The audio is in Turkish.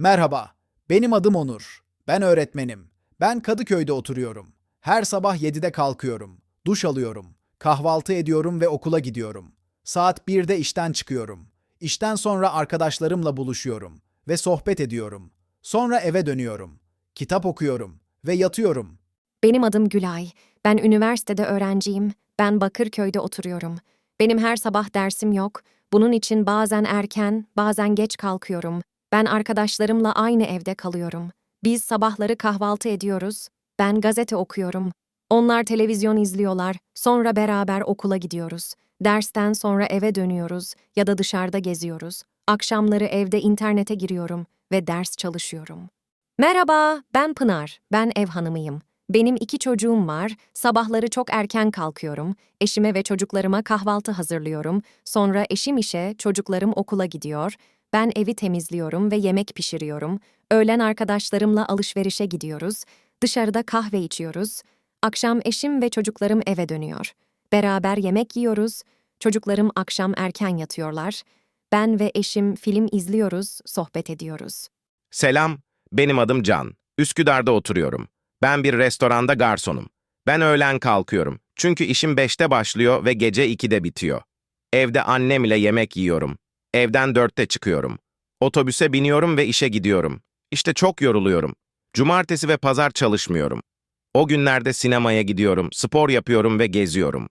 Merhaba, benim adım Onur. Ben öğretmenim. Ben Kadıköy'de oturuyorum. Her sabah 7'de kalkıyorum. Duş alıyorum. Kahvaltı ediyorum ve okula gidiyorum. Saat 1'de işten çıkıyorum. İşten sonra arkadaşlarımla buluşuyorum ve sohbet ediyorum. Sonra eve dönüyorum. Kitap okuyorum ve yatıyorum. Benim adım Gülay. Ben üniversitede öğrenciyim. Ben Bakırköy'de oturuyorum. Benim her sabah dersim yok. Bunun için bazen erken, bazen geç kalkıyorum. Ben arkadaşlarımla aynı evde kalıyorum. Biz sabahları kahvaltı ediyoruz. Ben gazete okuyorum. Onlar televizyon izliyorlar. Sonra beraber okula gidiyoruz. Dersten sonra eve dönüyoruz ya da dışarıda geziyoruz. Akşamları evde internete giriyorum ve ders çalışıyorum. Merhaba, ben Pınar. Ben ev hanımıyım. Benim iki çocuğum var. Sabahları çok erken kalkıyorum. Eşime ve çocuklarıma kahvaltı hazırlıyorum. Sonra eşim işe, çocuklarım okula gidiyor. Ben evi temizliyorum ve yemek pişiriyorum. Öğlen arkadaşlarımla alışverişe gidiyoruz. Dışarıda kahve içiyoruz. Akşam eşim ve çocuklarım eve dönüyor. Beraber yemek yiyoruz. Çocuklarım akşam erken yatıyorlar. Ben ve eşim film izliyoruz, sohbet ediyoruz. Selam, benim adım Can. Üsküdar'da oturuyorum. Ben bir restoranda garsonum. Ben öğlen kalkıyorum. Çünkü işim 5'te başlıyor ve gece 2'de bitiyor. Evde annem ile yemek yiyorum. Evden 4'te çıkıyorum. Otobüse biniyorum ve işe gidiyorum. İşte çok yoruluyorum. Cumartesi ve pazar çalışmıyorum. O günlerde sinemaya gidiyorum, spor yapıyorum ve geziyorum.